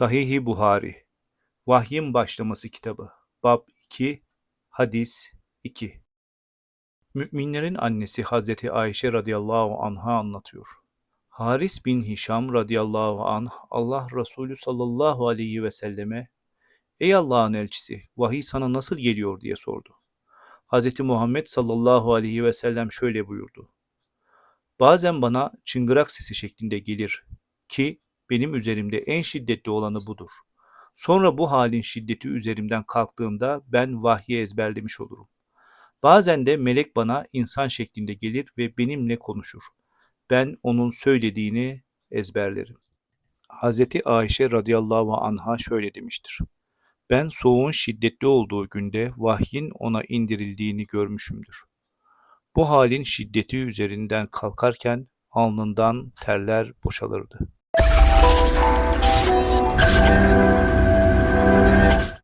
Sahih-i Buhari Vahyin Başlaması Kitabı Bab 2 Hadis 2 Müminlerin annesi Hazreti Ayşe radıyallahu anha anlatıyor. Haris bin Hişam radıyallahu anh Allah Resulü sallallahu aleyhi ve selleme Ey Allah'ın elçisi vahiy sana nasıl geliyor diye sordu. Hazreti Muhammed sallallahu aleyhi ve sellem şöyle buyurdu. Bazen bana çıngırak sesi şeklinde gelir ki benim üzerimde en şiddetli olanı budur. Sonra bu halin şiddeti üzerimden kalktığında ben vahyi ezberlemiş olurum. Bazen de melek bana insan şeklinde gelir ve benimle konuşur. Ben onun söylediğini ezberlerim. Hazreti Ayşe radıyallahu anha şöyle demiştir. Ben soğuğun şiddetli olduğu günde vahyin ona indirildiğini görmüşümdür. Bu halin şiddeti üzerinden kalkarken alnından terler boşalırdı. you